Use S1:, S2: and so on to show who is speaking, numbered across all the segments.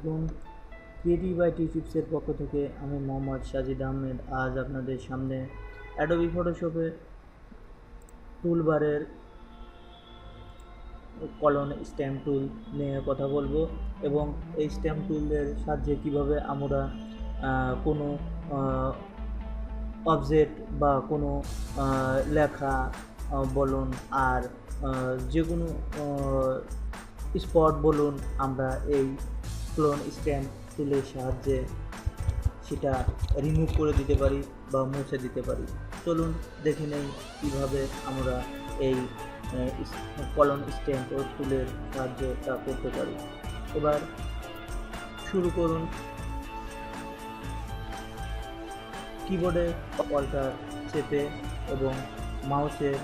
S1: আলাইকুম। Creative IT টিপসের পক্ষ থেকে আমি মোহাম্মদ সাজিদ আহমেদ। আজ আপনাদের সামনে অ্যাডোবি ফটোশপে টুলবারের কলন স্ট্যাম্প টুল নিয়ে কথা বলব এবং এই স্ট্যাম্প টুলের সাহায্যে কীভাবে আমরা কোনো অবজেক্ট বা কোনো লেখা বলুন আর যে কোনো স্পট বলুন আমরা এই ক্লোন স্ট্যাম্প টুলের সাহায্যে সেটা রিমুভ করে দিতে পারি বা মুছে দিতে পারি। চলুন দেখে নেই কীভাবে আমরা এই কলন স্ট্যাম্প ও টুলের সাহায্যে তা করতে পারি। এবার শুরু করুন। কিবোর্ডে অল্টার চেপে এবং মাউসের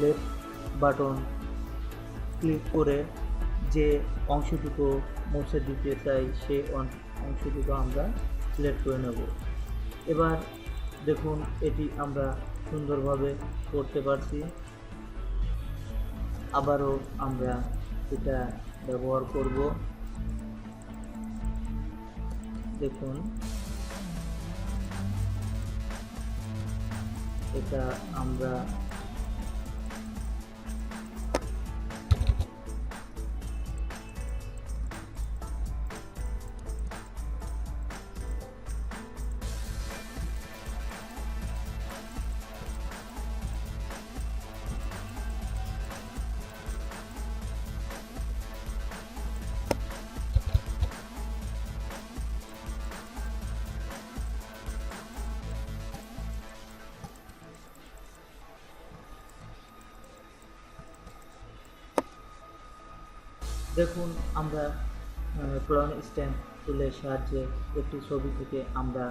S1: লেফট বাটন ক্লিক করে যে অংশটুকু মুছে দিতে চাই সে অংশটুকু আমরা সিলেক্ট করে নেব। এবার দেখুন এটি আমরা সুন্দরভাবে করতে পারছি। আবারও আমরা এটা ব্যবহার করব। দেখুন। এটা আমরা দেখুন, আমরা ক্লন স্ট্যাম্প টুলের সাহায্যে একটি ছবি থেকে আমরা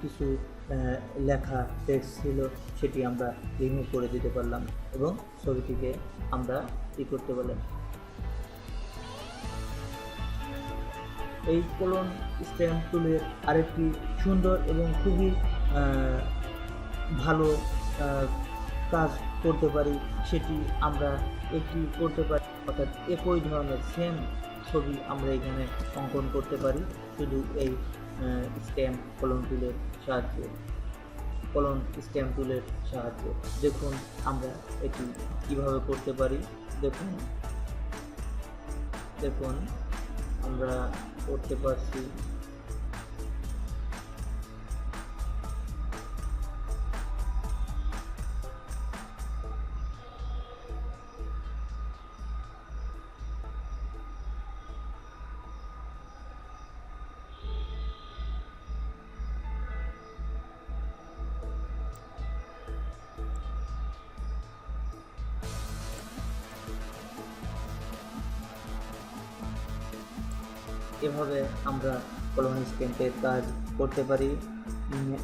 S1: কিছু লেখা টেক্সট ছিল, সেটি আমরা রিমুভ করে দিতে পারলাম এবং ছবিটিকে আমরা ই করতে পারলাম। এই কলন স্ট্যাম্প টুলের আরেকটি সুন্দর এবং খুবই ভালো কাজ করতে পারি, সেটি আমরা একটি করতে পারি। অর্থাৎ একই ধরনের সেম ছবি আমরা এখানে অঙ্কন করতে পারি, শুধু এই স্ট্যাম্প কলম টুলের সাহায্যে। কলম স্ট্যাম্প টুলের সাহায্যে। দেখুন আমরা এটি কীভাবে করতে পারি। দেখুন দেখুন, আমরা করতে পারছি এভাবে আমরা কলোনি স্ট্যাম্পের কাজ করতে পারি।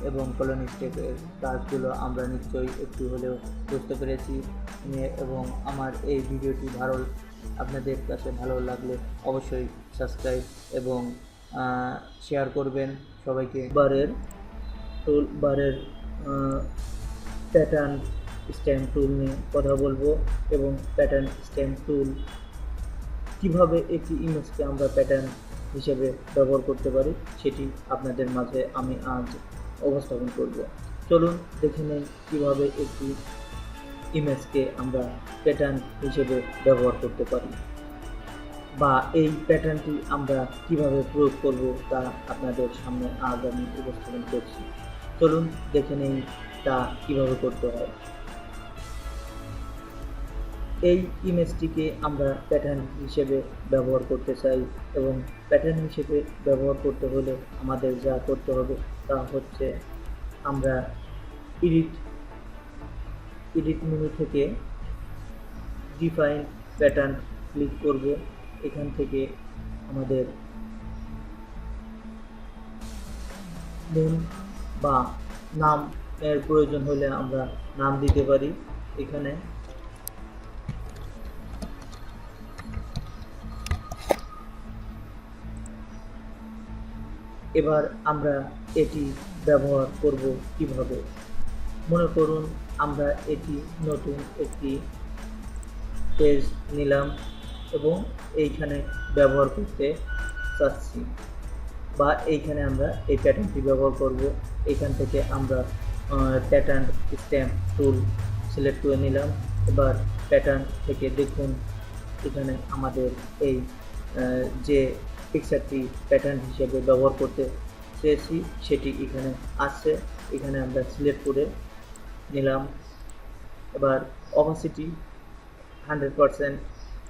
S1: এবং কলোনি স্ট্যাম্পের কাজগুলো আমরা নিশ্চয়ই একটু হলেও বুঝতে পেরেছি। এবং আমার এই ভিডিওটি ভালো আপনাদের কাছে ভালো লাগলে অবশ্যই সাবস্ক্রাইব এবং শেয়ার করবেন সবাইকে। বারের টুল বারের প্যাটার্ন স্ট্যাম্প টুল নিয়ে কথা বলব এবং প্যাটার্ন স্ট্যাম্প টুল কীভাবে একটি ইমেজকে আমরা প্যাটার্ন হিসেবে ব্যবহার করতে পারি, সেটি আপনাদের মাঝে আমি আজ উপস্থাপন করব। চলুন দেখে নেই কীভাবে একটি ইমেজকে আমরা প্যাটার্ন হিসেবে ব্যবহার করতে পারি বা এই প্যাটার্নটি আমরা কীভাবে প্রয়োগ করব তা আপনাদের সামনে আজ আমি উপস্থাপন করছি। চলুন দেখে নেই তা কীভাবে করতে হয়। এই ইমেজটিকে আমরা প্যাটার্ন হিসেবে ব্যবহার করতে চাই এবং প্যাটার্ন হিসেবে ব্যবহার করতে হলে আমাদের যা করতে হবে তা হচ্ছে আমরা এডিট এডিট মেনু থেকে ডিফাইন প্যাটার্ন ক্লিক করব। এখান থেকে আমাদের নেম বা নাম এর প্রয়োজন হলে আমরা নাম দিতে পারি। এখানে এবার আমরা এটি ব্যবহার করব কীভাবে? মনে করুন আমরা এটি নতুন একটি পেজ নিলাম এবং এইখানে ব্যবহার করতে চাচ্ছি বা এইখানে আমরা এই প্যাটার্নটি ব্যবহার করব। এইখান থেকে আমরা প্যাটার্ন স্ট্যাম্প টুল সিলেক্ট করে নিলাম। এবার প্যাটার্ন থেকে দেখুন এখানে আমাদের এই যে পিকচারটি প্যাটার্ন হিসেবে ব্যবহার করতে চেয়েছি, সেটি এখানে আছে। এখানে আমরা সিলেক্ট করে নিলাম। এবার অপাসিটি হান্ড্রেড পারসেন্ট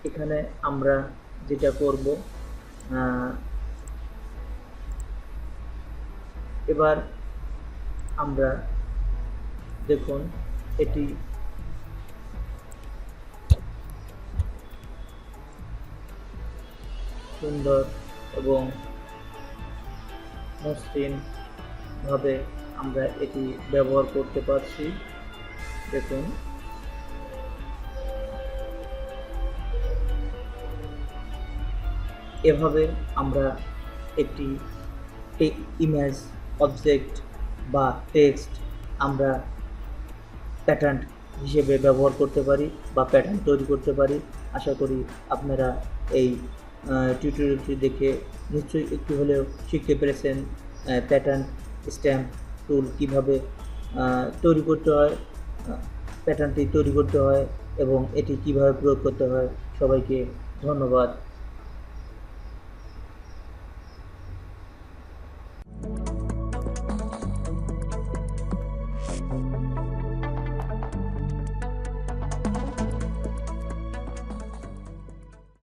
S1: এখানে আমরা যেটা করব এবার আমরা দেখুন, এটি সুন্দর এবং মসৃণ ভাবে আমরা এটি ব্যবহার করতে পারছি। দেখুন। এভাবে আমরা একটি ইমেজ, অবজেক্ট বা টেক্সট আমরা প্যাটার্ন হিসেবে ব্যবহার করতে পারি বা প্যাটার্ন তৈরি করতে পারি। আশা করি আপনারা এই টিউটোরিয়ালটি দেখে নিশ্চয়ই একটু হলেও শিখতে পেরেছেন প্যাটার্ন স্ট্যাম্প টুল কীভাবে তৈরি করতে হয় প্যাটার্নটি তৈরি করতে হয় এবং এটি কীভাবে প্রয়োগ করতে হয়। সবাইকে ধন্যবাদ।